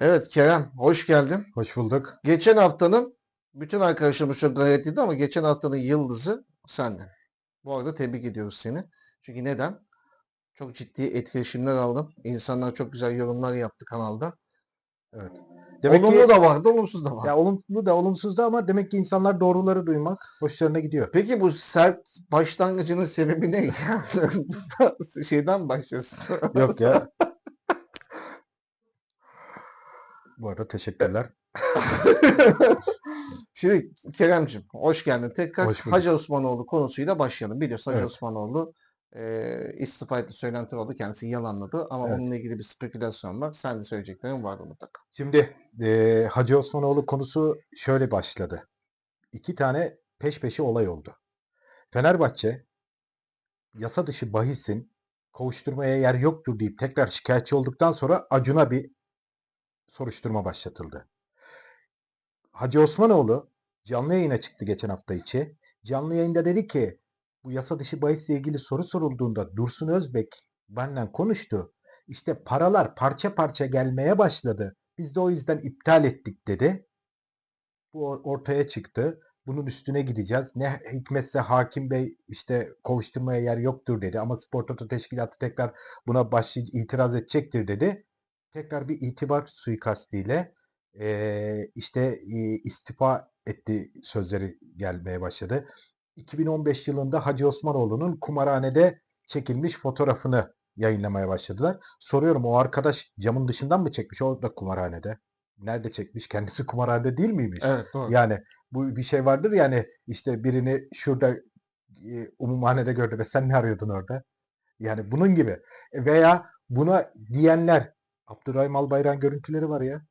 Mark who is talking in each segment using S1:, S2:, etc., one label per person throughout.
S1: Evet Kerem, hoş geldin.
S2: Hoş bulduk.
S1: Geçen haftanın, bütün arkadaşlarımız çok iyiydi ama geçen haftanın yıldızı sendin. Bu arada tebrik ediyoruz seni. Çünkü neden? Çok ciddi etkileşimler aldım. İnsanlar çok güzel yorumlar yaptı kanalda.
S2: Evet. Demek
S1: Olumlu
S2: ki
S1: da vardı, olumsuz da vardı.
S2: ya olumlu da olumsuz da ama demek ki insanlar doğruları duymak hoşlarına gidiyor.
S1: Peki bu sert başlangıcının sebebi ne? Şeyden başlıyorsun.
S2: Yok ya. Bu arada teşekkürler.
S1: Şimdi Keremcim hoş geldin tekrar.
S2: Hoş bulduk.
S1: Hacı Osmanoğlu konusuyla başlayalım. Biliyorsun Hacı
S2: Evet.
S1: Osmanoğlu e, istifa etti söylenti oldu. Kendisi yalanladı ama
S2: Evet.
S1: onunla ilgili bir spekülasyon var. Sen de söyleyeceklerin vardı mutlaka.
S2: Şimdi eee Hacı Osmanoğlu konusu şöyle başladı. İki tane peş peşe olay oldu. Fenerbahçe yasa dışı bahisin kovuşturmaya yer yoktur deyip tekrar şikayetçi olduktan sonra Acun'a bir soruşturma başlatıldı. Hacı Osmanoğlu canlı yayına çıktı geçen hafta içi. Canlı yayında dedi ki bu yasa dışı bahisle ilgili soru sorulduğunda Dursun Özbek benden konuştu. İşte paralar parça parça gelmeye başladı. Biz de o yüzden iptal ettik dedi. Bu or- ortaya çıktı. Bunun üstüne gideceğiz. Ne hikmetse hakim bey işte kovuşturmaya yer yoktur dedi. Ama Spor Toto Teşkilatı tekrar buna başlı itiraz edecektir dedi. Tekrar bir itibar suikastiyle eee, işte eee, istifa etti sözleri gelmeye başladı. 2015 yılında Hacı Osmanoğlu'nun kumarhanede çekilmiş fotoğrafını yayınlamaya başladılar. Soruyorum o arkadaş camın dışından mı çekmiş? O da kumarhanede. Nerede çekmiş? Kendisi kumarhanede değil miymiş?
S1: Evet doğru.
S2: Yani bu bir şey vardır yani işte birini şurada e, umumhanede gördü ve sen ne arıyordun orada? Yani bunun gibi. E, Veya buna diyenler Abdurrahim Albayrak görüntüleri var ya.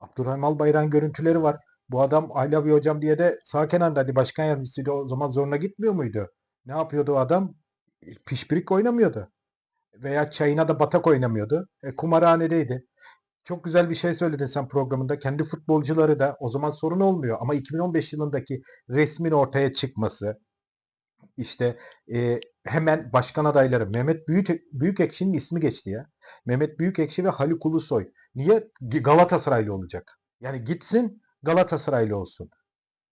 S2: Abdurrahim Albayrak görüntüleri var. Bu adam I love you hocam diye de sağ kenarda hadi başkan yardımcısıydı o zaman zoruna gitmiyor muydu? Ne yapıyordu o adam? Pişpirik oynamıyordu. Veya çayına da batak oynamıyordu. E, kumarhanedeydi. Çok güzel bir şey söyledin sen programında. Kendi futbolcuları da o zaman sorun olmuyor. Ama 2015 yılındaki resmin ortaya çıkması, işte e, hemen başkan adayları Mehmet Büyük Büyükekşi'nin ismi geçti ya. Mehmet Büyükekşi ve Haluk Ulusoy. Niye Galatasaraylı olacak? Yani gitsin Galatasaraylı olsun.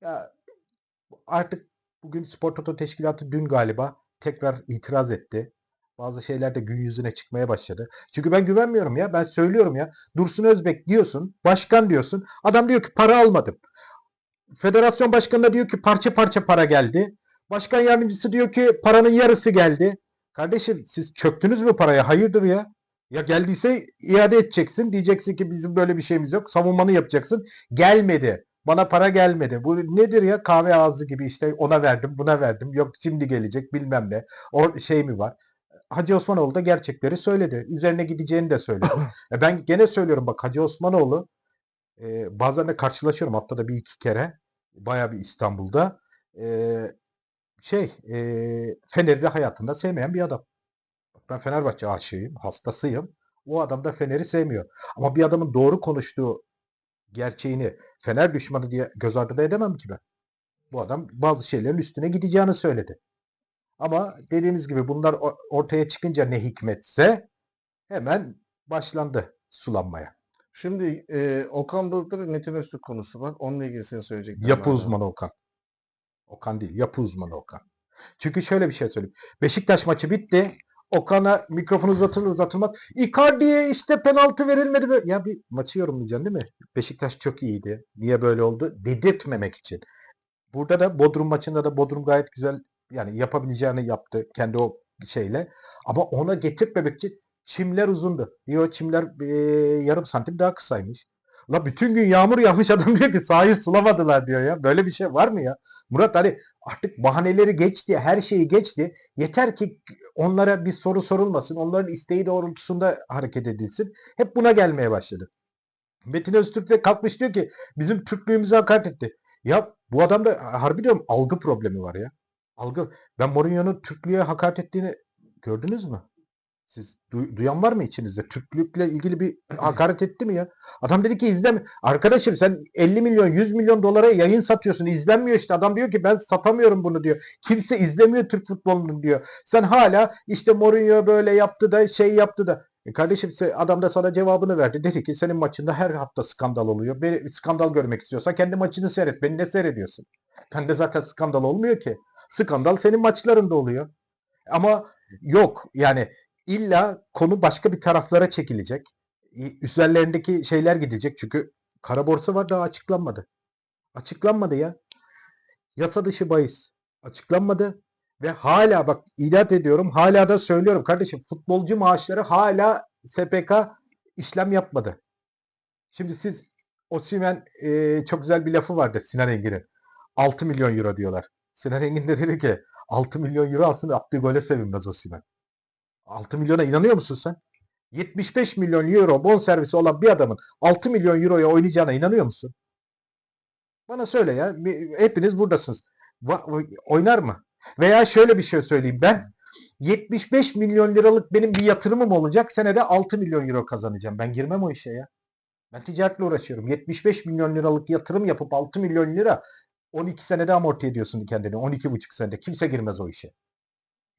S2: Ya artık bugün Spor Toto Teşkilatı dün galiba tekrar itiraz etti. Bazı şeyler de gün yüzüne çıkmaya başladı. Çünkü ben güvenmiyorum ya. Ben söylüyorum ya. Dursun Özbek diyorsun. Başkan diyorsun. Adam diyor ki para almadım. Federasyon başkanına diyor ki parça parça para geldi. Başkan yardımcısı diyor ki paranın yarısı geldi. Kardeşim siz çöktünüz mü paraya? Hayırdır ya? Ya geldiyse iade edeceksin. Diyeceksin ki bizim böyle bir şeyimiz yok. Savunmanı yapacaksın. Gelmedi. Bana para gelmedi. Bu nedir ya? Kahve ağzı gibi işte ona verdim, buna verdim. Yok şimdi gelecek bilmem ne. O şey mi var? Hacı Osmanoğlu da gerçekleri söyledi. Üzerine gideceğini de söyledi. E ben gene söylüyorum bak Hacı Osmanoğlu e, bazen de karşılaşıyorum haftada bir iki kere. Bayağı bir İstanbul'da. E, şey e, Fener'i de hayatında sevmeyen bir adam. Ben Fenerbahçe aşığıyım, hastasıyım. O adam da Fener'i sevmiyor. Ama bir adamın doğru konuştuğu gerçeğini Fener düşmanı diye göz ardı da edemem ki ben. Bu adam bazı şeylerin üstüne gideceğini söyledi. Ama dediğimiz gibi bunlar ortaya çıkınca ne hikmetse hemen başlandı sulanmaya.
S1: Şimdi e, Okan Buruk'ta bir Metin Öztürk konusu var. Onunla ilgili senin söyleyeceklerin
S2: Yapı uzmanı Okan. Okan değil, yapı uzmanı Okan. Çünkü şöyle bir şey söyleyeyim. Beşiktaş maçı bitti. Okan'a mikrofon uzatılır uzatılmaz. Icardi'ye işte penaltı verilmedi. Böyle. Ya bir maçı yorumlayacaksın değil mi? Beşiktaş çok iyiydi. Niye böyle oldu? Dedirtmemek için. Burada da Bodrum maçında da Bodrum gayet güzel yani yapabileceğini yaptı kendi o şeyle. Ama ona getirtmemek için çimler uzundu. Diyor çimler eee, yarım santim daha kısaymış. La bütün gün yağmur yağmış adam diyor ki sahayı sulamadılar diyor ya. Böyle bir şey var mı ya? Murat hani artık bahaneleri geçti, her şeyi geçti. Yeter ki onlara bir soru sorulmasın. Onların isteği doğrultusunda hareket edilsin. Hep buna gelmeye başladı. Metin Öztürk de kalkmış diyor ki bizim Türklüğümüze hakaret etti. Ya bu adamda harbi diyorum algı problemi var ya. Algı. Ben Mourinho'nun Türklüğe hakaret ettiğini gördünüz mü? Siz du- duyan var mı içinizde? Türklükle ilgili bir hakaret etti mi ya? Adam dedi ki izleme. Arkadaşım sen 50 milyon 100 milyon dolara yayın satıyorsun. İzlenmiyor işte. Adam diyor ki ben satamıyorum bunu diyor. Kimse izlemiyor Türk futbolunu diyor. Sen hala işte Mourinho böyle yaptı da şey yaptı da. E kardeşim adam da sana cevabını verdi. Dedi ki senin maçında her hafta skandal oluyor. Beni, skandal görmek istiyorsan kendi maçını seyret. Beni ne seyrediyorsun? Bende zaten skandal olmuyor ki. Skandal senin maçlarında oluyor. Ama yok yani illa konu başka bir taraflara çekilecek. Üzerlerindeki şeyler gidecek. Çünkü kara borsa var daha açıklanmadı. Açıklanmadı ya. Yasa dışı bahis. Açıklanmadı. Ve hala bak ilat ediyorum. Hala da söylüyorum kardeşim. Futbolcu maaşları hala SPK işlem yapmadı. Şimdi siz Osimhen e, çok güzel bir lafı vardı Sinan Engin'in. 6 milyon euro diyorlar. Sinan Engin de dedi ki 6 milyon euro aslında attığı gole sevinmez Osimhen. 6 milyona inanıyor musun sen? 75 milyon euro bonservisi olan bir adamın 6 milyon euroya oynayacağına inanıyor musun? Bana söyle ya. Hepiniz buradasınız. Oynar mı? Veya şöyle bir şey söyleyeyim ben. 75 milyon liralık benim bir yatırımım olacak. Senede 6 milyon euro kazanacağım. Ben girmem o işe ya. Ben ticaretle uğraşıyorum. 75 milyon liralık yatırım yapıp 6 milyon lira 12 senede amorti ediyorsun kendini. 12,5 senede. Kimse girmez o işe.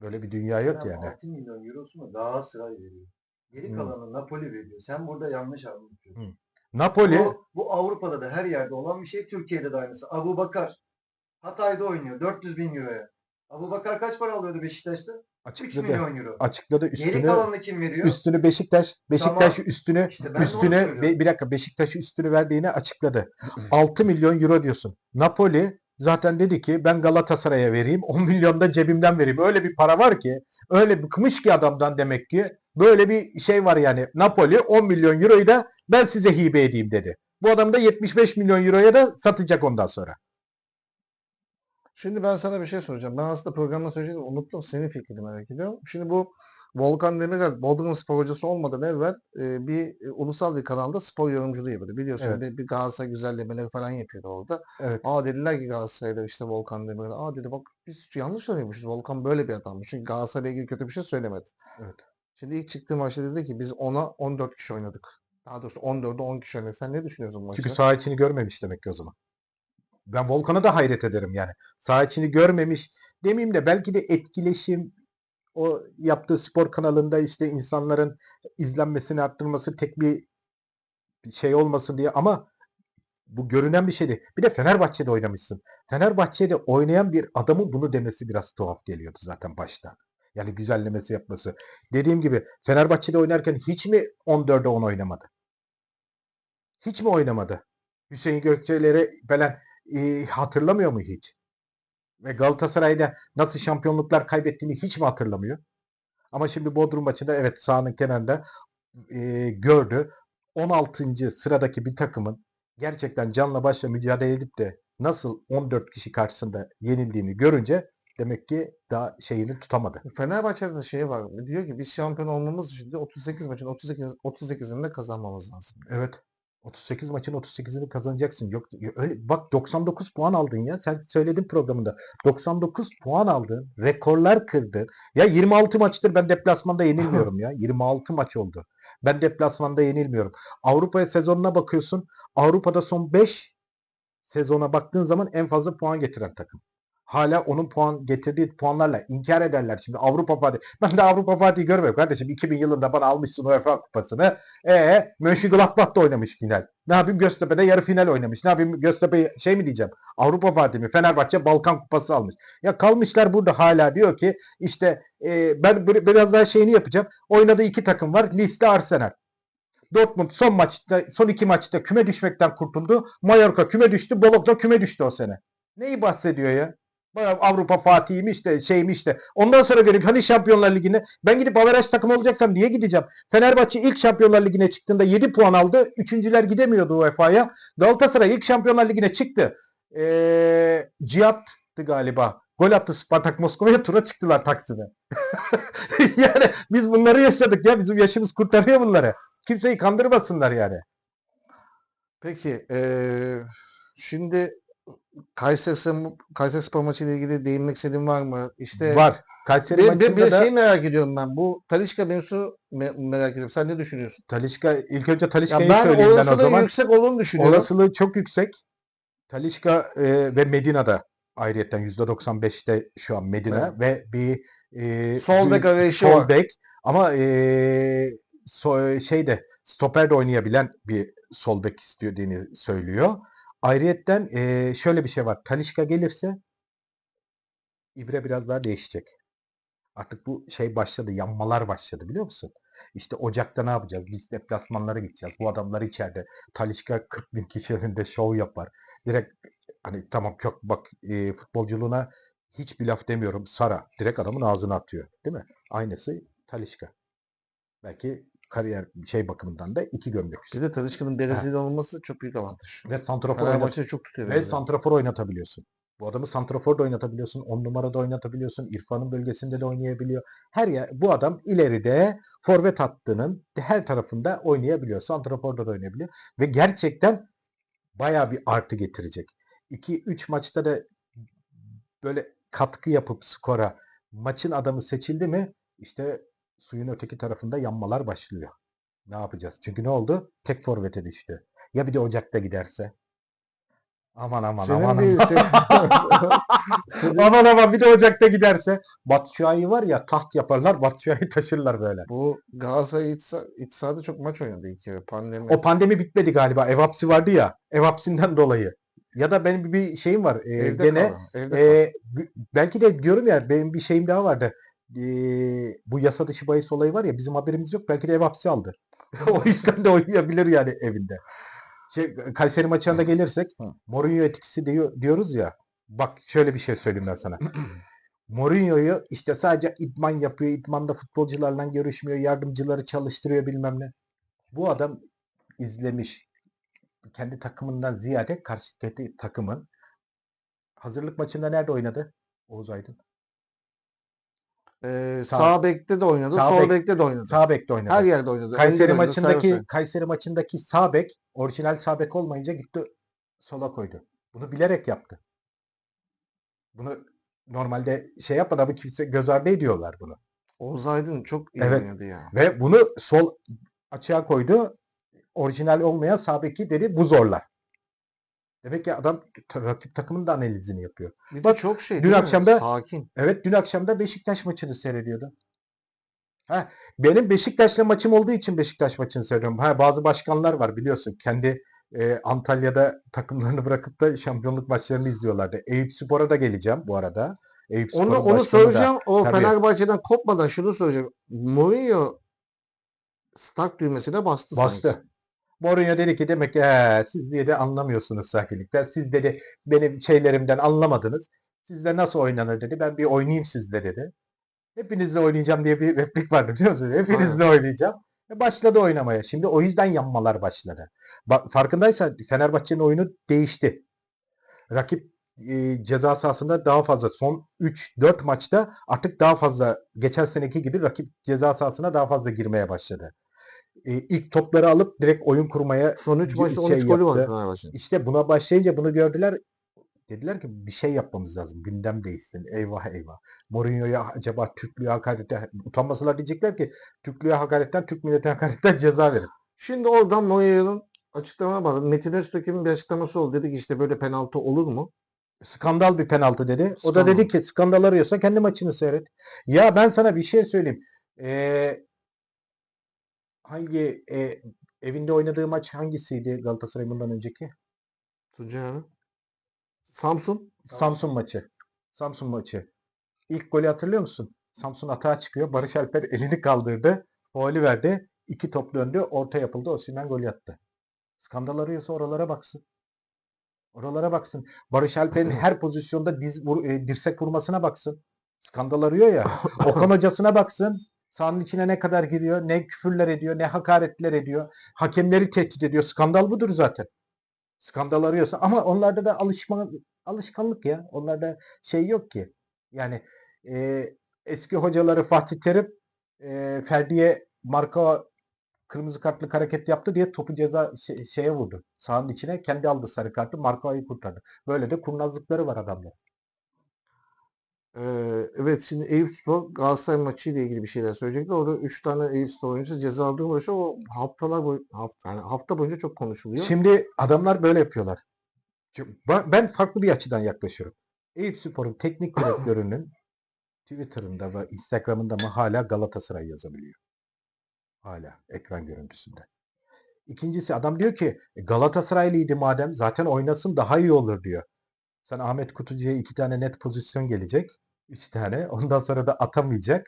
S2: Böyle bir dünya yok yani.
S3: 6 milyon eurosunu Galatasaray veriyor. Geri
S2: Hı.
S3: kalanı Napoli veriyor. Sen burada yanlış anlatıyorsun.
S2: Hı. Napoli
S3: Bu, bu Avrupa'da da her yerde olan bir şey. Türkiye'de de aynısı. Abu Bakar Hatay'da oynuyor. 400 bin euroya. Abu Bakar kaç para alıyordu Beşiktaş'ta? 3
S2: açıkladı.
S3: milyon euro.
S2: Açıkladı
S3: Geri
S2: üstünü.
S3: kalanını kim veriyor?
S2: Üstünü Beşiktaş, Beşiktaş üstünü
S3: İşte
S2: üstüne be- bir dakika Beşiktaş'ı üstünü verdiğini açıkladı. 6 milyon euro diyorsun. Napoli zaten dedi ki ben Galatasaray'a vereyim 10 milyon da cebimden vereyim. Öyle bir para var ki öyle bıkmış ki adamdan demek ki böyle bir şey var yani. Napoli 10 milyon euroyu da ben size hibe edeyim dedi. Bu adam da 75 milyon euroya da satacak ondan sonra.
S1: Şimdi ben sana bir şey soracağım. Ben aslında programda söyleyecektim. Unuttum. Senin fikrini merak ediyorum. Şimdi bu Volkan Demirel Bodrum spor hocası olmadan evvel e, bir e, ulusal bir kanalda spor yorumculuğu yapıyordu. Biliyorsun
S2: Evet.
S1: bir, bir Galatasaray güzellemeleri falan yapıyordu orada.
S2: Evet.
S1: Aa dediler ki Galatasaray'da işte Volkan Demirel. Aa dedi bak biz yanlış söylüyormuşuz. Volkan böyle bir adammış. Çünkü Galatasaray'la ilgili kötü bir şey söylemedi.
S2: Evet.
S1: Şimdi ilk çıktığı maçta dedi ki biz ona 14 kişi oynadık. Daha doğrusu 14'e 10 kişi oynadık. Sen ne düşünüyorsun maçta?
S2: Çünkü saha içini görmemiş demek ki o zaman. Ben Volkan'a da hayret ederim yani. Saha içini görmemiş demeyeyim de belki de etkileşim o yaptığı spor kanalında işte insanların izlenmesini arttırması tek bir şey olmasın diye ama bu görünen bir şey değil. Bir de Fenerbahçe'de oynamışsın. Fenerbahçe'de oynayan bir adamın bunu demesi biraz tuhaf geliyordu zaten başta. Yani güzellemesi yapması. Dediğim gibi Fenerbahçe'de oynarken hiç mi 14'e 10 oynamadı? Hiç mi oynamadı? Hüseyin Gökçe'leri falan e, hatırlamıyor mu hiç? Ve Galatasaray'da nasıl şampiyonluklar kaybettiğini hiç mi hatırlamıyor? Ama şimdi Bodrum maçında evet sahanın kenarında e, gördü. 16. sıradaki bir takımın gerçekten canla başla mücadele edip de nasıl 14 kişi karşısında yenildiğini görünce demek ki daha şeyini tutamadı.
S1: Fenerbahçe'de de şey var. Diyor ki biz şampiyon olmamız için de 38 maçın 38 38'ini de kazanmamız lazım.
S2: Evet. 38 maçın 38'ini kazanacaksın. Yok öyle bak 99 puan aldın ya. Sen söyledin programında. 99 puan aldın. Rekorlar kırdın. Ya 26 maçtır ben deplasmanda yenilmiyorum ya. 26 maç oldu. Ben deplasmanda yenilmiyorum. Avrupa sezonuna bakıyorsun. Avrupa'da son 5 sezona baktığın zaman en fazla puan getiren takım. Hala onun puan getirdiği puanlarla inkar ederler. Şimdi Avrupa Fatih. Ben de Avrupa Fatih'i görmüyorum kardeşim. 2000 yılında bana almışsın UEFA kupasını. E Mönchengladbach'ta oynamış final. Ne yapayım Göztepe'de yarı final oynamış. Ne yapayım Göztepe şey mi diyeceğim? Avrupa Fatih mi? Fenerbahçe Balkan Kupası almış. Ya kalmışlar burada hala diyor ki işte e, ben bir- biraz daha şeyini yapacağım. Oynadığı iki takım var. Liste Arsenal. Dortmund son maçta son iki maçta küme düşmekten kurtuldu. Mallorca küme düştü. Bologna küme düştü o sene. Neyi bahsediyor ya? Avrupa Fatih'iymiş de şeymiş de. Ondan sonra görüp hani Şampiyonlar Ligi'ne ben gidip averaj takım olacaksam niye gideceğim? Fenerbahçe ilk Şampiyonlar Ligi'ne çıktığında 7 puan aldı. Üçüncüler gidemiyordu UEFA'ya. Galatasaray ilk Şampiyonlar Ligi'ne çıktı. Ee, Cihat'tı galiba. Gol attı Spartak Moskova'ya tura çıktılar Taksim'e. yani biz bunları yaşadık ya. Bizim yaşımız kurtarıyor bunları. Kimseyi kandırmasınlar yani.
S1: Peki eee, şimdi Kayseri, Kayseri Spor maçı ile ilgili değinmek istediğin var mı? İşte
S2: Var. Kayseri
S1: bir, bir, bir
S2: da
S1: şey merak ediyorum ben. Bu Talişka mevzusu me- merak ediyorum. Sen ne düşünüyorsun?
S2: Talişka ilk önce Talişka'yı
S1: ben
S2: söyleyeyim ben o
S1: olasılığı
S2: zaman.
S1: yüksek olduğunu düşünüyorum.
S2: Olasılığı çok yüksek. Talişka e, ve Medina'da ayrıyetten %95'te şu an Medina
S1: Evet.
S2: ve bir e,
S1: Sol bek arayışı
S2: sol bek ama e, so- şeyde stoperde oynayabilen bir sol bek istediğini söylüyor. Ayrıyetten eee, şöyle bir şey var. Talişka gelirse İbre biraz daha değişecek. Artık bu şey başladı, yanmalar başladı biliyor musun? İşte Ocak'ta ne yapacağız? Biz deplasmanlara gideceğiz. Bu adamlar içeride. Talişka 40 bin kişi önünde şov yapar. Direkt hani tamam çok bak e, futbolculuğuna hiçbir laf demiyorum. Sara. Direkt adamın ağzına atıyor. Değil mi? Aynısı Talişka. Belki kariyer şey bakımından da iki gömlek
S1: Bir de Talişka'nın Brezilya'da olması çok büyük avantaj.
S2: Ve santrafor oynat-
S1: çok tutuyor.
S2: ve santrafor oynatabiliyorsun. Bu adamı santrafor da oynatabiliyorsun. 10 numarada oynatabiliyorsun. İrfan'ın bölgesinde de oynayabiliyor. Her yer bu adam ileride forvet hattının her tarafında oynayabiliyor. Santraforda da oynayabiliyor. Ve gerçekten bayağı bir artı getirecek. 2-3 maçta da böyle katkı yapıp skora maçın adamı seçildi mi işte suyun öteki tarafında yanmalar başlıyor. Ne yapacağız? Çünkü ne oldu? Tek forvete düştü. Ya bir de Ocak'ta giderse? Aman aman
S1: Senin
S2: aman
S1: bir-
S2: aman.
S1: senin-
S2: aman aman bir de Ocak'ta giderse. Batshuayi var ya taht yaparlar Batshuayi taşırlar böyle.
S1: Bu Galatasaray iç, iç sahada çok maç oynadı iki kere. Pandemi.
S2: O pandemi bitmedi galiba. Ev hapsi vardı ya. Ev hapsinden dolayı. Ya da benim bir şeyim var. Ee,
S1: evde
S2: gene
S1: kaldı, evde.
S2: Ee, b- belki de diyorum ya benim bir şeyim daha vardı. Bu yasa dışı bahis olayı var ya bizim haberimiz yok. Belki de ev hapsi aldı. o yüzden de oynayabilir yani evinde. Şey, Kayseri maçına da gelirsek. Mourinho etkisi diyor, diyoruz ya. Bak şöyle bir şey söyleyeyim ben sana. Mourinho'yu işte sadece idman yapıyor. idmanda futbolcularla görüşmüyor. Yardımcıları çalıştırıyor bilmem ne. Bu adam izlemiş. Kendi takımından ziyade karşıdaki takımın hazırlık maçında nerede oynadı? Oğuz Aydın.
S1: Ee,
S2: sağ-
S1: sağ, bekte de oynadı,
S2: sağ
S1: sol
S2: bek-
S1: bekte de oynadı.
S2: Sağ bekte oynadı.
S1: Her yerde oynadı.
S2: Kayseri
S1: oynadı,
S2: maçındaki
S1: servis
S2: Kayseri maçındaki sağ bek orijinal sağ bek olmayınca gitti sola koydu. Bunu bilerek yaptı. Bunu normalde şey yapmadı ama kimse göz ardı ediyorlar bunu.
S1: Oğuz Aydın çok iyi
S2: Evet.
S1: oynadı ya.
S2: Ve bunu sol açığa koydu. Orijinal olmayan sağ beki dedi bu zorlar. Demek ki adam rakip takımın da analizini yapıyor.
S1: Bir de
S2: Bak,
S1: çok şey
S2: dün
S1: değil mi?
S2: akşam da-
S1: Sakin.
S2: Evet dün akşam da Beşiktaş maçını seyrediyordu. Ha, benim Beşiktaş'la maçım olduğu için Beşiktaş maçını seyrediyorum. Ha, bazı başkanlar var biliyorsun. Kendi e, Antalya'da takımlarını bırakıp da şampiyonluk maçlarını izliyorlardı. Eyüp Spor'a da geleceğim bu arada. Eyüp
S1: Onu
S2: Spor'un
S1: onu
S2: da-
S1: soracağım. O
S2: Tabii.
S1: Fenerbahçe'den kopmadan şunu soracağım. Mourinho start düğmesine bastı,
S2: Bastı.
S1: sanki.
S2: Mourinho dedi ki demek ki "He, siz diye de anlamıyorsunuz sakinlikten. Siz dedi benim şeylerimden anlamadınız. Sizde nasıl oynanır dedi. Ben bir oynayayım sizle dedi. Hepinizle oynayacağım diye bir replik vardı biliyor musunuz? Hepinizle oynayacağım. E başladı oynamaya. Şimdi o yüzden yanmalar başladı. Bak farkındaysan Fenerbahçe'nin oyunu değişti. Rakip e, ceza sahasında daha fazla son 3-4 maçta artık daha fazla geçen seneki gibi rakip ceza sahasına daha fazla girmeye başladı. E, ilk topları alıp direkt oyun kurmaya
S1: Son 3 maçta
S2: şey
S1: 13 golü var. Fenerbahçe'nin.
S2: işte buna başlayınca bunu gördüler. Dediler ki bir şey yapmamız lazım. Gündem değişsin. Eyvah eyvah. Mourinho'ya acaba Türklüğe hakarete utanmasalar diyecekler ki Türklüğe hakaretten, Türk milletine hakaretten ceza verin.
S1: Şimdi oradan Mourinho'nun açıklamana bağlı. Metin Öztök'ün bir açıklaması oldu. Dedi ki işte böyle penaltı olur mu?
S2: Skandal bir penaltı dedi. O da
S1: Skandal.
S2: dedi ki skandal arıyorsa kendi maçını seyret. Ya ben sana bir şey söyleyeyim. Ee, hangi e, evinde oynadığı maç hangisiydi Galatasaray bundan önceki?
S1: Tuncay abi. Samsun.
S2: Samsun maçı. Samsun maçı. İlk golü hatırlıyor musun? Samsun atağa çıkıyor. Barış Alper elini kaldırdı. Faulü verdi. İki top döndü. Orta yapıldı. Osimhen golü attı. Skandal arıyorsa oralara baksın. Oralara baksın. Barış Alper'in her pozisyonda diz, vur- e, dirsek vurmasına baksın. Skandal arıyor ya. Okan hocasına baksın. Sahanın içine ne kadar giriyor, ne küfürler ediyor, ne hakaretler ediyor. Hakemleri tehdit ediyor. Skandal budur zaten. Skandal arıyorsa ama onlarda da alışma alışkanlık ya. Onlarda şey yok ki. Yani e, eski hocaları Fatih Terim e, Ferdi'ye marka kırmızı kartlık hareket yaptı diye topu ceza şey- şeye vurdu. Sahanın içine kendi aldı sarı kartı Marco'yu kurtardı. Böyle de kurnazlıkları var adamlar.
S1: Ee, evet şimdi Eyüpspor Galatasaray maçı ile ilgili bir şeyler söyleyecekler. Orada 3 tane Eyüpspor oyuncusu ceza durmuş. O haftalar boy hafta, yani hafta boyunca çok konuşuluyor.
S2: Şimdi adamlar böyle yapıyorlar. Ben farklı bir açıdan yaklaşıyorum. Eyüp Spor'un teknik direktörünün Twitter'ında ve Instagram'ında mı hala Galatasaray yazabiliyor. Hala ekran görüntüsünde. İkincisi adam diyor ki "E, Galatasaraylıydı madem zaten oynasın daha iyi olur diyor. Sen Ahmet Kutucu'ya iki tane net pozisyon gelecek. Üç tane. Ondan sonra da atamayacak.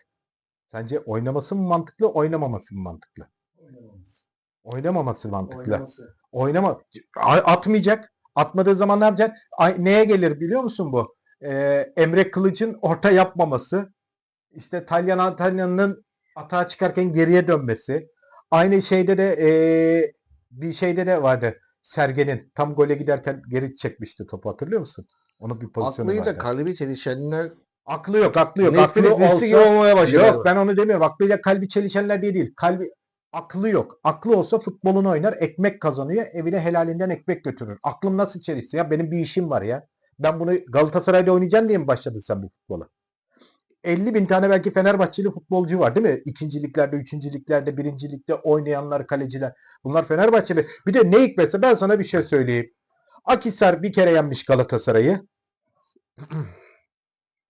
S2: Sence oynaması mı mantıklı, oynamaması mı mantıklı?
S3: Oynamamız.
S2: Oynamaması mantıklı.
S3: Oynaması.
S2: Oynama. Atmayacak. Atmadığı zaman ne yapacak? Ay- neye gelir biliyor musun bu? Ee, Emre Kılıç'ın orta yapmaması. İşte Talyan Antalya'nın atağa çıkarken geriye dönmesi. Aynı şeyde de ee, bir şeyde de vardı. Sergen'in tam gole giderken geri çekmişti topu hatırlıyor musun? Onun bir pozisyonu
S1: Aklıyla
S2: vardı.
S1: kalbi çelişenler
S2: Aklı yok, aklı yok.
S1: Netflix
S2: aklı olsa-
S1: olmaya başladı.
S2: Yok ben onu demiyorum. Aklıyla kalbi çelişenler diye değil. Kalbi aklı yok. Aklı olsa futbolunu oynar, ekmek kazanıyor, evine helalinden ekmek götürür. Aklım nasıl çelişsin ya? Benim bir işim var ya. Ben bunu Galatasaray'da oynayacağım diye mi başladın sen bu futbola? 50 bin tane belki Fenerbahçeli futbolcu var değil mi? İkinciliklerde, üçüncülüklerde, birincilikte oynayanlar, kaleciler. Bunlar Fenerbahçeli. Bir de ne hikmetse ben sana bir şey söyleyeyim. Akisar bir kere yenmiş Galatasaray'ı.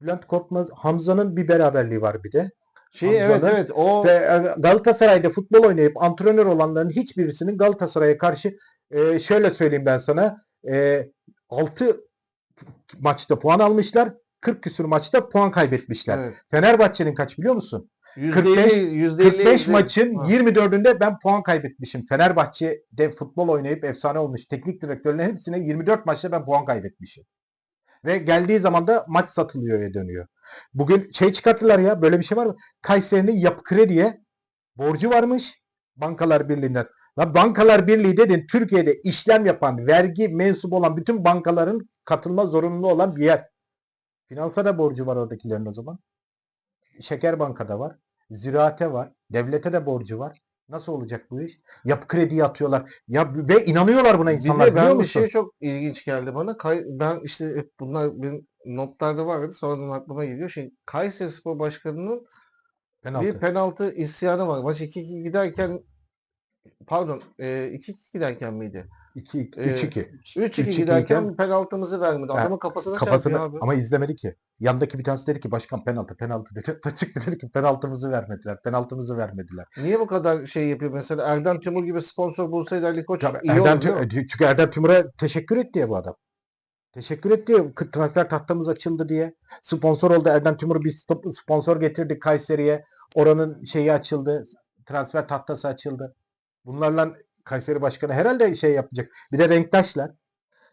S2: Bülent Korkmaz, Hamza'nın bir beraberliği var bir de.
S1: Şey evet
S2: Hamza'nın
S1: evet o
S2: Ve e, Galatasaray'da futbol oynayıp antrenör olanların hiçbirisinin Galatasaray'a karşı e, şöyle söyleyeyim ben sana e, 6 maçta puan almışlar. 40 küsur maçta puan kaybetmişler.
S1: evet.
S2: Fenerbahçe'nin kaç biliyor musun?
S1: %50,
S2: 45
S1: %50
S2: 45 maçın
S1: Ha.
S2: 24'ünde ben puan kaybetmişim. Fenerbahçe'de futbol oynayıp efsane olmuş teknik direktörlerin hepsine 24 maçta ben puan kaybetmişim. Ve geldiği zaman da maç satılıyor ve dönüyor. Bugün şey çıkarttılar ya böyle bir şey var mı? Kayseri'nin Yapı Kredi'ye borcu varmış Bankalar Birliği'nden. Lan Bankalar Birliği dedin Türkiye'de işlem yapan, vergi mensubu olan bütün bankaların katılma zorunlu olan bir yer. Finansa da borcu var oradakilerin o zaman. Şeker Banka'da var. Ziraate var. Devlete de borcu var. Nasıl olacak bu iş? Yapı krediyi atıyorlar. Ya ve inanıyorlar buna
S1: Bir
S2: insanlar
S1: de
S2: biliyor
S1: ben bir
S2: musun?
S1: şey çok ilginç geldi bana. Kay- ben işte hep bunlar benim notlarda vardı. Sonradan aklıma geliyor. Şey, Kayseri Spor Başkanı'nın
S2: Penaltı.
S1: bir penaltı isyanı var. Maç 2-2 giderken pardon e, 2-2 giderken miydi?
S2: 2
S1: Ee,
S2: 3-2.
S1: 3-2
S2: 3-2
S1: giderken penaltımızı vermedi. Adamın kafasına
S2: Kafasını
S1: çarpıyor abi.
S2: ama izlemedi ki. Yandaki bir tanesi dedi ki başkan penaltı penaltı dedi. Çıktı dedi ki penaltımızı vermediler. Penaltımızı vermediler.
S1: Niye bu kadar şey yapıyor? Mesela Erdem Timur gibi sponsor bulsaydı Ali Koç
S2: Tabii
S1: iyi
S2: Erdem,
S1: olur değil mi?
S2: Tü- çünkü Erdem Timur'a teşekkür etti ya bu adam. Teşekkür etti ya transfer tahtamız açıldı diye. Sponsor oldu Erdem Timur bir sponsor getirdi Kayseri'ye. Oranın şeyi açıldı. Transfer tahtası açıldı. Bunlarla Kayseri Başkanı herhalde şey yapacak. Bir de renktaşlar.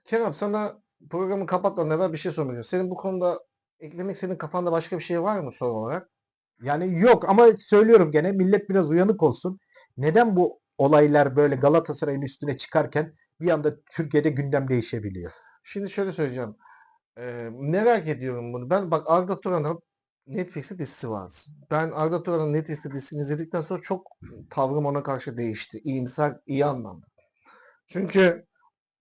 S1: Kerem sana programı kapatmadan evvel bir şey istiyorum. Senin bu konuda eklemek senin kafanda başka bir şey var mı soru olarak?
S2: Yani yok ama söylüyorum gene millet biraz uyanık olsun. Neden bu olaylar böyle Galatasaray'ın üstüne çıkarken bir anda Türkiye'de gündem değişebiliyor?
S1: Şimdi şöyle söyleyeceğim. Ee, merak ediyorum bunu. Ben bak Arda Turan'ın Netflix'te dizisi var. Ben Arda Turan'ın Netflix'te dizisini izledikten sonra çok tavrım ona karşı değişti. İyimser, iyi anlamda. Çünkü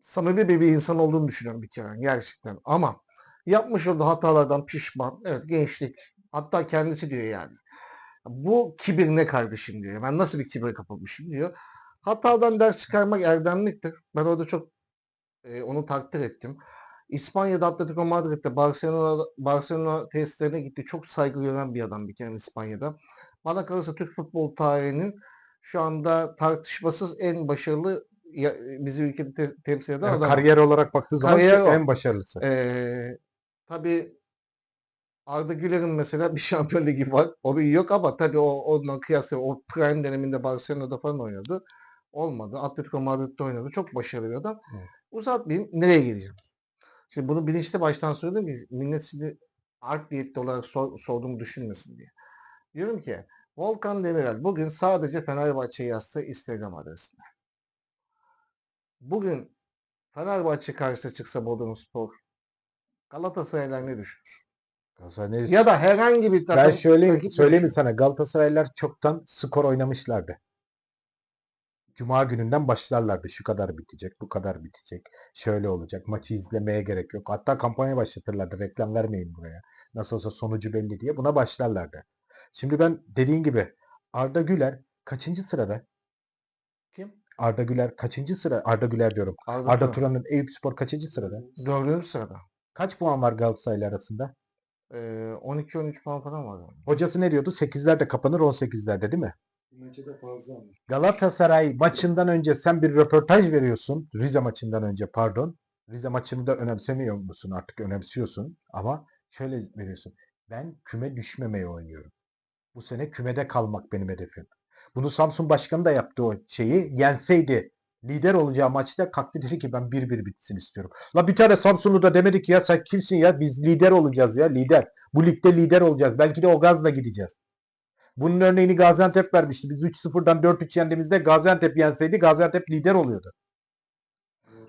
S1: samimi bir, bir insan olduğunu düşünüyorum bir kere gerçekten. Ama yapmış olduğu hatalardan pişman. Evet gençlik. Hatta kendisi diyor yani. Bu kibir ne kardeşim diyor. Ben nasıl bir kibire kapılmışım diyor. Hatadan ders çıkarmak erdemliktir. Ben orada çok e, onu takdir ettim. İspanya'da Atletico Madrid'de Barcelona Barcelona tesislerine gitti. Çok saygı gören bir adam bir kere İspanya'da. Bana kalırsa Türk futbol tarihinin şu anda tartışmasız en başarılı ya- bizi ülkede te- temsil eden
S2: Yani
S1: adam.
S2: kariyer olarak baktığı zaman
S1: Kariyer o.
S2: en başarılısı.
S1: Ee, tabii Arda Güler'in mesela bir şampiyon ligi var. Orayı yok ama tabii o onunla kıyasla o prime döneminde Barcelona'da falan oynadı. Olmadı. Atletico Madrid'de oynadı. Çok başarılı bir adam.
S2: Evet.
S1: Uzatmayayım. Nereye geleceğim? Şimdi bunu bilinçli baştan söyledim ki millet şimdi art niyetli olarak sor, sorduğumu düşünmesin diye. Diyorum ki Volkan Demirel bugün sadece Fenerbahçe yazsa Instagram adresinde. Bugün Fenerbahçe karşısına çıksa Bodrumspor Galatasaraylar ne düşünür?
S2: Galatasaray ne-
S1: Ya da herhangi bir takım
S2: ben
S1: ne
S2: söyleyeyim sana Galatasaraylılar çoktan skor oynamışlardı. Cuma gününden başlarlardı. Şu kadar bitecek, bu kadar bitecek. Şöyle olacak. Maçı izlemeye gerek yok. Hatta kampanya başlatırlardı. Reklam vermeyin buraya. Nasıl olsa sonucu belli diye. Buna başlarlardı. Şimdi ben dediğin gibi Arda Güler kaçıncı sırada?
S1: Kim?
S2: Arda Güler kaçıncı sıra? Arda Güler diyorum.
S1: Arda,
S2: Arda
S1: Turan.
S2: Turan'ın Eyüpspor kaçıncı sırada?
S1: Dördüncü sırada.
S2: Kaç puan var Galatasaray'la arasında?
S1: Ee, 12-13 puan falan var.
S2: Hocası ne diyordu? 8'lerde kapanır 18'lerde değil mi? Galatasaray maçından önce sen bir röportaj veriyorsun. Rize maçından önce pardon. Rize maçını da önemsemiyor musun? Artık önemsiyorsun. Ama şöyle veriyorsun. Ben küme düşmemeye oynuyorum. Bu sene kümede kalmak benim hedefim. Bunu Samsun Başkanı da yaptı o şeyi. Yenseydi lider olacağı maçta kalktı dedi ki ben 1-1 bitsin istiyorum. La bir tane Samsunlu da demedi ki ya sen kimsin ya biz lider olacağız ya lider. Bu ligde lider olacağız. Belki de o gazla gideceğiz. Bunun örneğini Gaziantep vermişti. Biz 3-0'dan 4-3 yendiğimizde Gaziantep yenseydi Gaziantep lider oluyordu.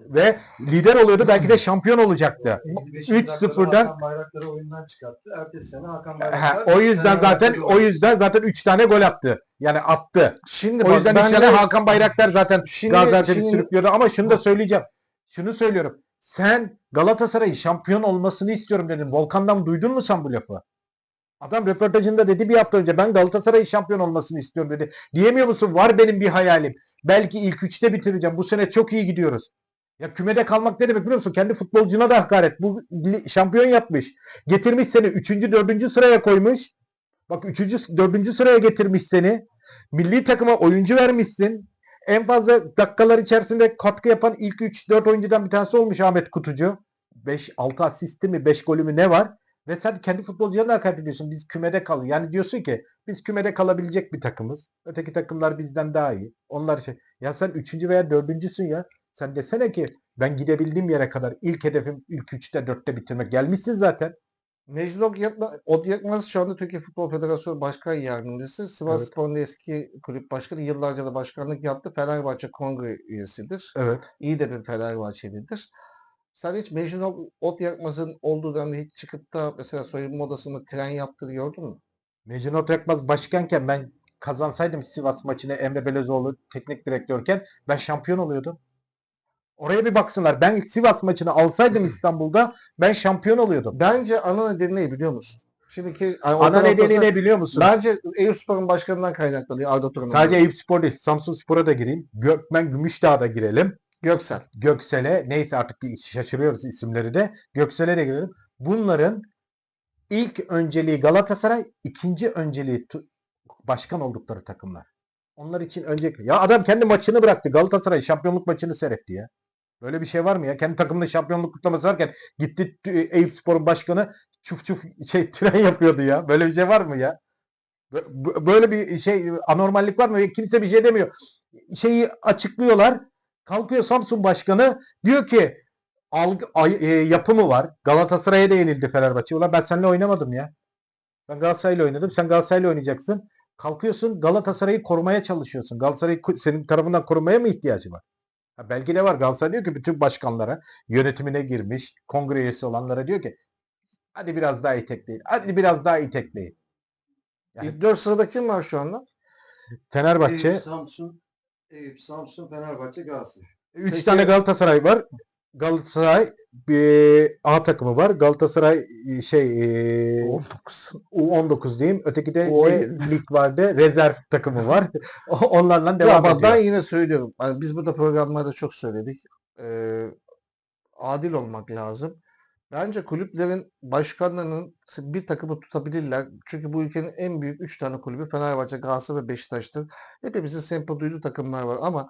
S2: Ve lider oluyordu belki de şampiyon olacaktı. 3-0'dan
S3: Hakan Bayraktar'ı oyundan çıkarttı. Ertesi sene Hakan
S2: Ha,
S3: Bayraktar
S2: o yüzden zaten o yüzden zaten 3 tane gol attı. Yani attı.
S1: Şimdi
S2: O
S1: bak
S2: yüzden
S1: ben
S2: tane Hakan Bayraktar zaten
S1: Şimdi-
S2: Gaziantep'i
S1: şimdi-
S2: sürüklüyordu ama şunu da söyleyeceğim. Şunu söylüyorum. Sen Galatasaray'ın şampiyon olmasını istiyorum dedin. Volkan'dan duydun mu sen bu lafı? Adam röportajında dedi bir hafta önce ben Galatasaray'ın şampiyon olmasını istiyorum dedi. Diyemiyor musun? Var benim bir hayalim. Belki ilk üçte bitireceğim. Bu sene çok iyi gidiyoruz. Ya kümede kalmak ne demek biliyor musun? Kendi futbolcuna da hakaret. Bu şampiyon yapmış. Getirmiş seni 3. 4. sıraya koymuş. Bak 3. 4. sıraya getirmiş seni. Milli takıma oyuncu vermişsin. En fazla dakikalar içerisinde katkı yapan ilk 3-4 oyuncudan bir tanesi olmuş Ahmet Kutucu. 5-6 asisti mi 5 golü mü ne var? Ve sen kendi futbolcularına hakaret ediyorsun. Biz kümede kal. Yani diyorsun ki biz kümede kalabilecek bir takımız. Öteki takımlar bizden daha iyi. Onlar şey. Ya sen 3. veya 4.sün ya. Sen desene ki ben gidebildiğim yere kadar ilk hedefim ilk 3'te 4'te bitirmek. Gelmişsin zaten.
S1: Necdet Odyakma- Odyakmaz şu anda Türkiye Futbol Federasyonu Başkan Yardımcısı. Sivas
S2: Evet.
S1: Spor'un eski kulüp başkanı. Yıllarca da başkanlık yaptı. Fenerbahçe Kongre üyesidir.
S2: Evet.
S1: İyi de bir Fenerbahçelidir. Sen hiç Mecnun Odyakmaz'ın olduğu dönemde hiç çıkıp da mesela soyunma odasında tren yaptığını gördün mü?
S2: Mecnun Otyakmaz başkanken ben kazansaydım Sivas maçını Emre Belözoğlu teknik direktörken ben şampiyon oluyordum. Oraya bir baksınlar. Ben Sivas maçını alsaydım İstanbul'da ben şampiyon oluyordum.
S1: Bence ana nedeni ne biliyor musun? Şimdiki
S2: Ana nedeni ne biliyor musun?
S1: Bence Eyüpspor'un başkanından kaynaklanıyor Arda Turan'ın.
S2: Sadece Eyüp Spor değil. Samsun Spor'a da gireyim. Gökmen Gümüşdağ'a da girelim.
S1: Göksel.
S2: Göksel'e neyse artık bir şaşırıyoruz isimleri de. Göksel'e de girelim. Bunların ilk önceliği Galatasaray, ikinci önceliği başkan oldukları takımlar. Onlar için öncelikli. Ya adam kendi maçını bıraktı. Galatasaray şampiyonluk maçını seyretti ya. Böyle bir şey var mı ya? Kendi takımında şampiyonluk kutlaması varken gitti Eyüp Spor'un başkanı çuf çuf şey tren yapıyordu ya. Böyle bir şey var mı ya? Bö- bö- Böyle bir şey anormallik var mı? Kimse bir şey demiyor. Şeyi açıklıyorlar. Kalkıyor Samsun Başkanı diyor ki algı, ay- e, yapımı var. Galatasaray'a da yenildi Fenerbahçe. Ulan ben seninle oynamadım ya. Ben Galatasaray'la oynadım. Sen Galatasaray'la oynayacaksın. Kalkıyorsun Galatasaray'ı korumaya çalışıyorsun. Galatasaray senin tarafından korumaya mı ihtiyacı var? Ha, belki de var. Galatasaray diyor ki bütün başkanlara, yönetimine girmiş, kongre üyesi olanlara diyor ki hadi biraz daha itekleyin. Hadi biraz daha itekleyin. Yani
S1: İlk dört sırada kim var şu anda?
S2: Fenerbahçe,
S3: Eyüp, Samsun, Eyüp, Samsun, Fenerbahçe, Galatasaray.
S2: 3
S1: Peki-
S2: tane Galatasaray var. Galatasaray bir A takımı var. Galatasaray e, şey e,
S1: 19.
S2: U19 diyeyim. Öteki de
S1: O-
S2: ne lig vardı. Rezerv takımı var. Onlarla
S1: Ya
S2: devam
S1: bak
S2: ediyor.
S1: ben yine söylüyorum. Hani biz burada programlarda çok söyledik. Ee, adil olmak lazım. Bence kulüplerin başkanlarının bir takımı tutabilirler. Çünkü bu ülkenin en büyük 3 tane kulübü Fenerbahçe, Galatasaray ve Beşiktaş'tır. Hepimizin sempo duyduğu takımlar var ama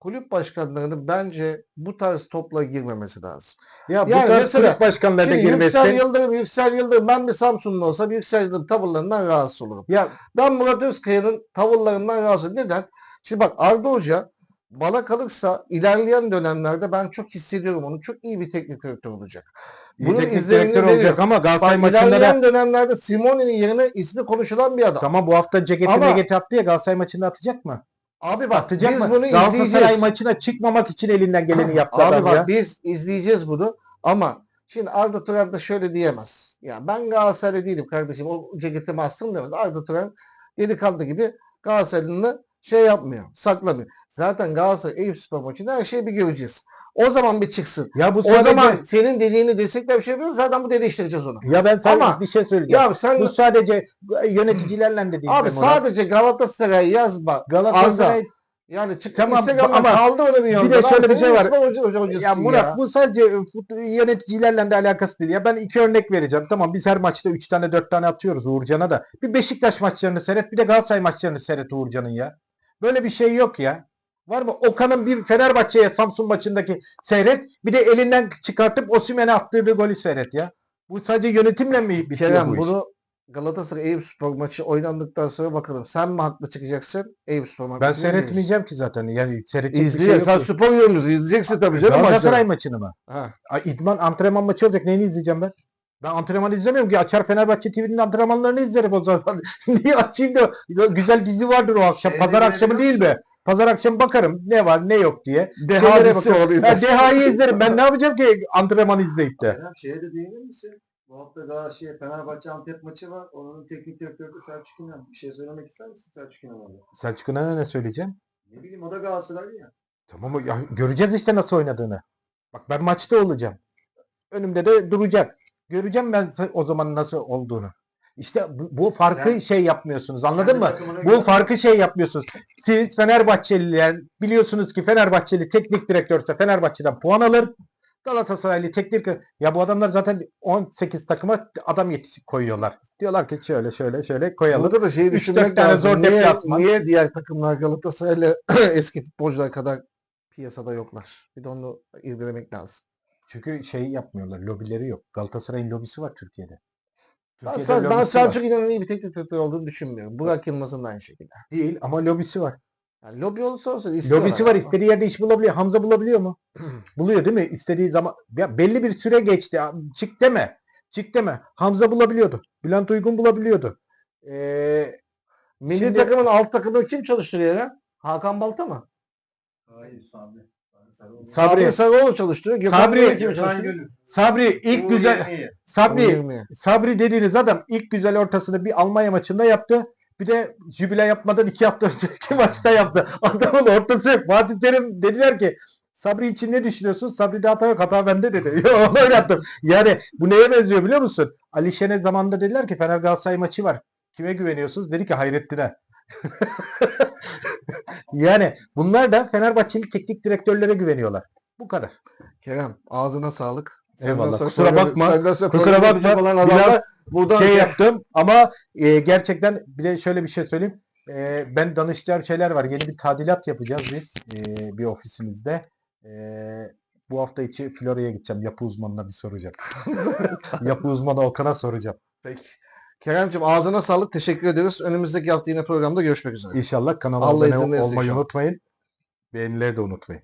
S1: kulüp başkanlarının bence bu tarz topla girmemesi lazım.
S2: Ya bu
S1: Yani
S2: tarz
S1: mesela-
S2: kulüp başkanlarına
S1: Şimdi Yüksel
S2: girmesi.
S1: Yıldırım, Yüksel Yıldırım ben bir Samsunlu olsam Yüksel Yıldırım tavırlarından rahatsız olurum.
S2: Ya
S1: Ben Murat Özkaya'nın tavırlarından rahatsız. Neden? Şimdi bak Arda Hoca bana kalırsa ilerleyen dönemlerde ben çok hissediyorum onu. Çok iyi bir teknik direktör olacak.
S2: iyi
S1: Bunun
S2: teknik direktör
S1: veriyor.
S2: olacak ama
S1: Bak
S2: Galatasaray maçında
S1: ilerleyen
S2: da
S1: dönemlerde Simone'nin yerine ismi konuşulan bir adam.
S2: tamam bu hafta ceketi
S1: Ama-
S2: megeti attı ya Galatasaray maçında atacak mı?
S1: Abi bak
S2: Atacak
S1: biz
S2: mı?
S1: bunu
S2: Galatasaray
S1: izleyeceğiz.
S2: maçına çıkmak için elinden geleni yaptı
S1: Abi bak
S2: ya.
S1: biz izleyeceğiz bunu ama şimdi Arda Turan da şöyle diyemez. Ya ben Galatasaraylı değilim kardeşim. O ceketimi astım demez. Arda Turan delikanlı gibi Galatasaraylı'nı şey yapmıyor. Saklamıyor. Zaten Galatasaray Eyüpspor maçında her şeyi bir göreceğiz. O zaman bir çıksın.
S2: Ya bu
S1: O
S2: sadece
S1: zaman senin dediğini destekler bir şey yapıyoruz. Zaten bu değiştireceğiz onu.
S2: ya ben sana
S1: Ama-
S2: bir şey söyleyeceğim.
S1: Ya sen
S2: bu sadece yöneticilerle de değil.
S1: abi sadece Galatasaray yazma.
S2: Galatasaray
S1: Yani çık
S2: Tamam,
S1: Instagram'da
S2: ama
S1: kaldı öyle bir yolda.
S2: de
S1: Lan
S2: şöyle bir şey var.
S1: Hoca, hoca,
S2: Ya Murat
S1: ya.
S2: bu sadece fut- yöneticilerle de alakası değil. Ya ben iki örnek vereceğim. Tamam biz her maçta 3 tane 4 tane atıyoruz Uğurcan'a da. Bir Beşiktaş maçlarını seyret bir de Galatasaray maçlarını seyret Uğurcan'ın ya. Böyle bir şey yok ya. Var mı? Okan'ın bir Fenerbahçe'ye Samsun maçındaki seyret. Bir de elinden çıkartıp Osimhen'e attığı golü seyret ya. Bu sadece yönetimle mi bitiyor
S1: Kerem
S2: bu iş?
S1: bunu Galatasaray Eyüpspor maçı oynandıktan sonra bakalım. Sen mi haklı çıkacaksın? Eyüpspor haklı
S2: Ben seyretmeyeceğim ki zaten. Yani seyredecek bir
S1: İzle.
S2: şey yok
S1: sen
S2: ki.
S1: spor yorumcusu izleyeceksin tabii canım
S2: Galatasaray maçını mı?
S1: Ha.
S2: Ay, idman antrenman maçı olacak. Neyini izleyeceğim ben? Ben antrenman izlemiyorum ki. Açar Fenerbahçe TV'nin antrenmanlarını izlerim o zaman. Niye açayım da güzel dizi vardır o akşam. Pazar akşamı değil mi? Pazar akşamı bakarım ne var ne yok diye.
S1: Deha
S2: Şeylere
S1: dizisi
S2: bakarım.
S1: orada
S2: Ha,
S1: izlersin.
S2: Deha'yı izlerim. Ben ne yapacağım ki antrenman izleyip de?
S3: Kerem şeye de değinir misin? Bu hafta Galatasaray Fenerbahçe Antep maçı var. Onun teknik direktörü Selçuk İnan. Bir şey söylemek ister misin Selçuk İnan'a?
S2: Selçuk İnan'a ne söyleyeceğim?
S3: Ne bileyim o da Galatasaraylı ya.
S2: Tamam ya, göreceğiz işte nasıl oynadığını. Bak ben maçta olacağım. Önümde de duracak. Göreceğim ben o zaman nasıl olduğunu. İşte bu, bu farkı
S3: Sen-
S2: şey yapmıyorsunuz. Anladın mı? Bu
S3: göre-
S2: farkı şey yapmıyorsunuz. Siz Fenerbahçeliler biliyorsunuz ki Fenerbahçeli teknik direktörse Fenerbahçe'den puan alır. Galatasaraylı teknik ya bu adamlar zaten 18 takıma adam yetiş koyuyorlar. Diyorlar ki şöyle şöyle şöyle koyalım.
S1: Burada da şeyi düşünmek
S2: tane
S1: lazım.
S2: zor
S1: niye, niye diğer takımlar Galatasaray'la eski futbolcular kadar piyasada yoklar? Bir de onu irdelemek lazım.
S2: Çünkü şey yapmıyorlar. Lobileri yok. Galatasaray'ın lobisi var Türkiye'de.
S1: Ben,
S2: Türkiye'de
S1: Sel- ben
S2: lobisi var.
S1: Selçuk İnan'ın iyi bir teknik direktör olduğunu düşünmüyorum. Burak Yılmaz'ın da aynı şekilde.
S2: değil ama lobisi var.
S1: Yani lobi olursa olsun istiyorlar.
S2: Lobisi var.
S1: ama.
S2: istediği yerde iş bulabiliyor. Hamza bulabiliyor mu? Buluyor değil mi? İstediği zaman ya belli bir süre geçti. Çık deme. Çık deme. Hamza bulabiliyordu. Bülent Uygun bulabiliyordu. Ee,
S1: Milli
S2: Şimdi-
S1: takımın alt takımını kim çalıştırıyor ya? Hakan Balta mı?
S3: Hayır Sabri.
S2: Sabri.
S1: Sabri Sarıoğlu çalıştırıyor. Gökhan
S2: Sabri-
S1: Gönül kim çalıştırıyor?
S3: Gönül.
S2: Sabri ilk
S3: Uğur
S2: güzel
S3: Yevmiye.
S2: Sabri. Sabri dediğiniz adam ilk güzel ortasını bir Almanya maçında yaptı. Bir de jübile yapmadan iki hafta önceki maçta yaptı. Adamın ortası. Fatih Terim dediler ki Sabri için ne düşünüyorsun? Sabri de hata yok. Hata bende dedi. Yo, onu oynattım. Yani bu neye benziyor biliyor musun? Ali Şen'e zamanında dediler ki Fener Galatasaray maçı var. Kime güveniyorsunuz? Dedi ki Hayrettin'e. yani bunlar da Fenerbahçeli teknik direktörlere güveniyorlar. Bu kadar.
S1: Kerem ağzına sağlık. Senden
S2: Eyvallah.
S1: sonra
S2: Kusura bakma.
S1: senden sonra
S2: Kusura bakma.
S1: olan
S2: Biraz
S1: buradan
S2: şey yaptım ama e, gerçekten bir de şöyle bir şey söyleyeyim. E, ben danışacağım şeyler var. Yeni bir tadilat yapacağız biz e, bir ofisimizde. E, bu hafta içi Florya'ya gideceğim. Yapı uzmanına bir soracağım. Yapı uzmanı Okan'a soracağım.
S1: Peki. Kerem'ciğim ağzına sağlık. Teşekkür ederiz. Önümüzdeki hafta yine programda görüşmek üzere.
S2: İnşallah kanala
S1: Allah
S2: abone
S1: izin verirse
S2: olmayı
S1: inşallah.
S2: unutmayın. Beğenileri de unutmayın.